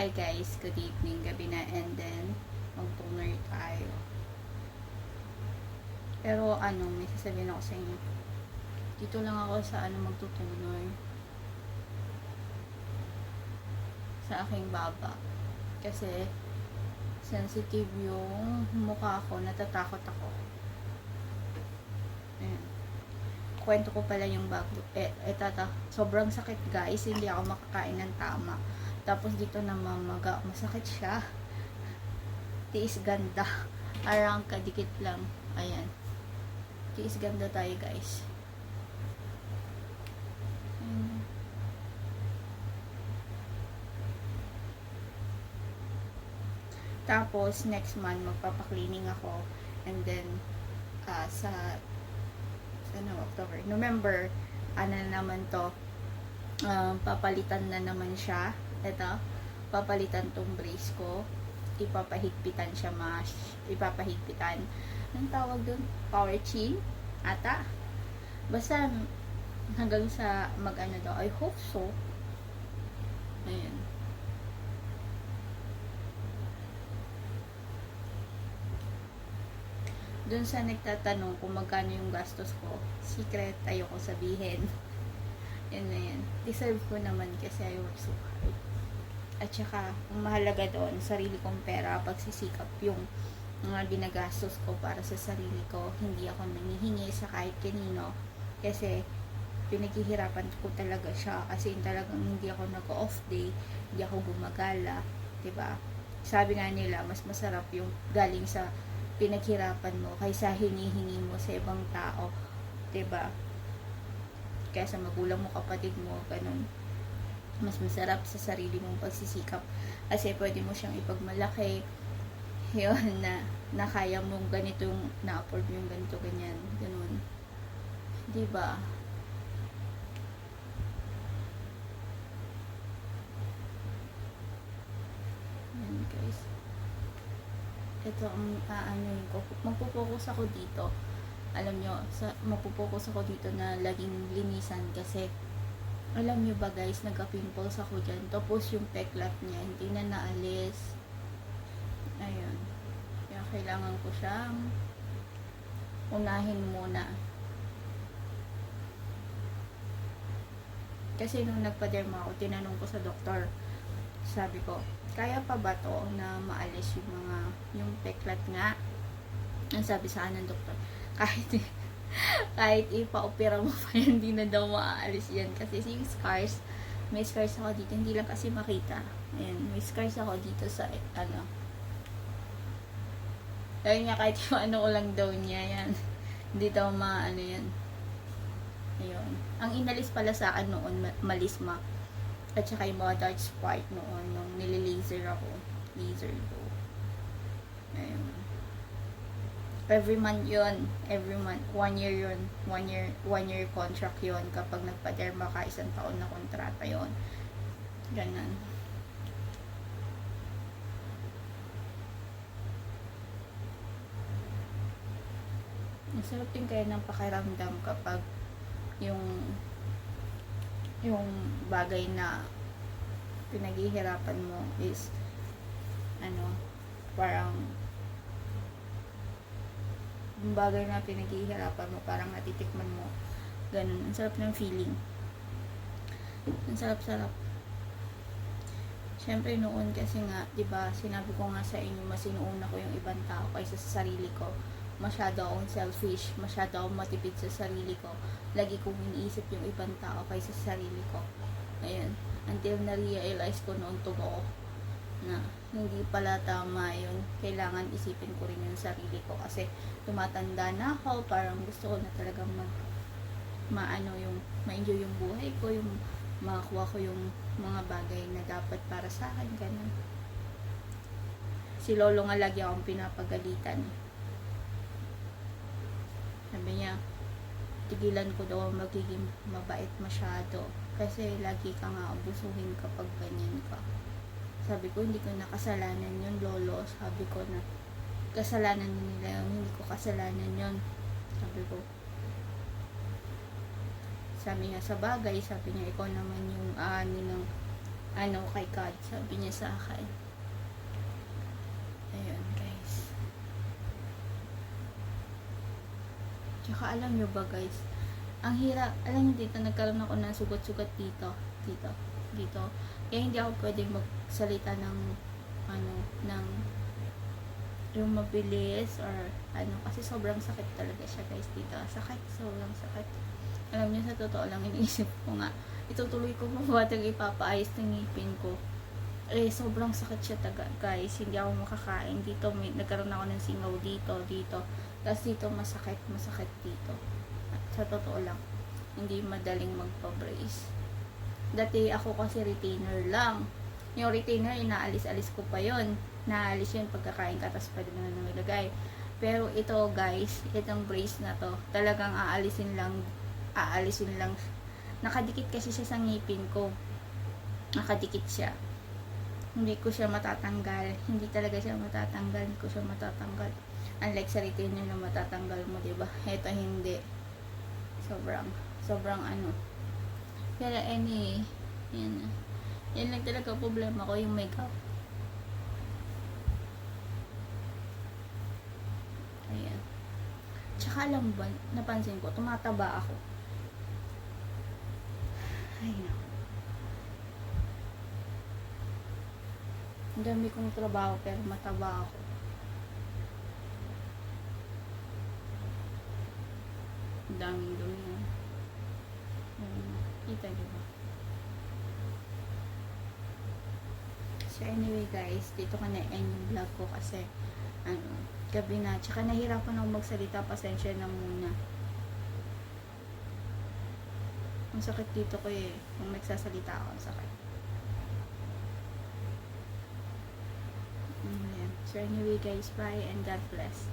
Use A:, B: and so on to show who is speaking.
A: Hi guys, good evening, gabi na, and then mag-toner tayo. Pero ano, may sasabihin ako sa inyo. Dito lang ako sa ano magtutunoy. Sa aking baba. Kasi sensitive yung mukha ko, natatakot ako. Ayan. Kwento ko pala yung bago. Eh, eh tata, sobrang sakit guys, hindi ako makakain ng tama. Tapos dito namamaga, masakit siya. Tiis ganda. Arang kadikit lang. Ayan. Tiis ganda tayo guys. Tapos, next month, magpapaklining ako. And then, ah, sa, sa ano, October, November, ano na naman to, um, papalitan na naman siya. Ito, papalitan tong brace ko. Ipapahigpitan siya mas, ipapahigpitan. Anong tawag dun? Power chin? Ata? Basta, hanggang sa mag-ano daw. I hope so. Ayan. Doon sa nagtatanong kung magkano yung gastos ko, secret, ayoko sabihin. Yan na yan. Deserve ko naman kasi I work so hard. At saka, ang mahalaga doon, sarili kong pera, pagsisikap yung mga ginagastos ko para sa sarili ko. Hindi ako nangihingi sa kahit kanino. Kasi, pinaghihirapan ko talaga siya. Kasi talagang hindi ako nag-off day, hindi ako gumagala. 'di ba Sabi nga nila, mas masarap yung galing sa pinaghirapan mo kaysa hinihingi mo sa ibang tao. 'di ba Kaya sa magulang mo, kapatid mo, ganun. Mas masarap sa sarili mong pagsisikap. Kasi pwede mo siyang ipagmalaki. Yun, na, na kaya mong ganito yung na-afford yung ganito, ganyan. Ganun. 'di ba Yan guys. Ito ang aanuhin ko. Magpo-focus ako dito. Alam nyo, sa, magpo-focus ako dito na laging linisan kasi alam nyo ba guys, nagka-pimples ako dyan. Tapos yung peklat niya, hindi na naalis. Ayun. Kaya kailangan ko siyang unahin muna. Kasi nung nagpa-derma ako, tinanong ko sa doktor, sabi ko, kaya pa ba to na maalis yung mga, yung peklat nga? Ang sabi sa ng doktor, kahit, kahit ipa-opera mo pa yan, hindi na daw maaalis yan. Kasi yung scars, may scars ako dito, hindi lang kasi makita. Ayan, may scars ako dito sa, ano, ayun nga, kahit yung ano ko lang daw niya, yan. Hindi daw ma, ano yan. Ayun. Ang inalis pala sa akin noon, ma- malisma. At saka yung mga dark spot noon, nung nililaser ako. Laser ko. Ayun. Every month yun. Every month. One year yun. One year, one year contract yun. Kapag nagpa-derma ka, isang taon na kontrata yun. Ganun. Ang sarap din kaya ng pakiramdam kapag yung yung bagay na pinaghihirapan mo is ano parang yung bagay na pinaghihirapan mo parang natitikman mo ganun ang sarap ng feeling ang sarap-sarap Siyempre noon kasi nga, 'di ba, sinabi ko nga sa inyo mas inuuna ko yung ibang tao kaysa sa sarili ko. Masyado akong selfish, masyado akong matipid sa sarili ko. Lagi kong iniisip yung ibang tao kaysa sa sarili ko. Ayun, until na-realize ko noon to ko na hindi pala tama yun. Kailangan isipin ko rin yung sarili ko kasi tumatanda na ako, parang gusto ko na talagang mag maano yung ma-enjoy yung buhay ko, yung makakuha ko yung mga bagay na dapat para sa akin, ganun. Si Lolo nga lagi akong pinapagalitan. Sabi niya, tigilan ko daw magiging mabait masyado. Kasi lagi ka nga abusuhin kapag ganyan ka. Sabi ko, hindi ko na kasalanan yun, Lolo. Sabi ko na, kasalanan nila yun, hindi ko kasalanan yun. Sabi ko, sabi niya sa bagay, sabi niya ikaw naman yung aani ng ano, kay God. Sabi niya sa akin. Ayun, guys. Tsaka alam nyo ba, guys, ang hirap, alam nyo dito, nagkaroon ako ng sugat-sugat dito. Dito. Dito. Kaya hindi ako pwedeng magsalita ng, ano, ng, yung mabilis or ano kasi sobrang sakit talaga siya guys dito. Sakit sobrang sakit. Alam niyo sa totoo lang iniisip ko nga itutuloy ko pa ba itong ipapaayos ng ngipin ko. Eh sobrang sakit siya taga guys. Hindi ako makakain. Dito may, nagkaroon ako ng singaw dito dito. Tapos dito masakit masakit dito. Sa totoo lang hindi madaling magpa-brace dati ako kasi retainer lang. Yung retainer inaalis-alis ko pa yon naalis yun pagkakain ka tapos pwede mo na nang ilagay. Pero ito guys itong brace na to talagang aalisin lang aalisin lang. Nakadikit kasi siya sa ngipin ko. Nakadikit siya. Hindi ko siya matatanggal. Hindi talaga siya matatanggal. Hindi ko siya matatanggal. Unlike sa retainer na matatanggal mo diba ito hindi. Sobrang sobrang ano pero any yan yan lang talaga problema ko yung makeup Ayan. Tsaka alam ba, napansin ko, tumataba ako. Ay, naku. Ang dami kong trabaho pero mataba ako. Ang daming dumi. ah. Ayan. Kita niyo ba? So anyway guys, dito ka na end yung vlog ko kasi ano, gabi na. Tsaka nahirapan ako magsalita, pasensya na muna. Ang sakit dito ko eh. Kung nagsasalita ako, ang sakit. Mm. So anyway guys, bye and God bless.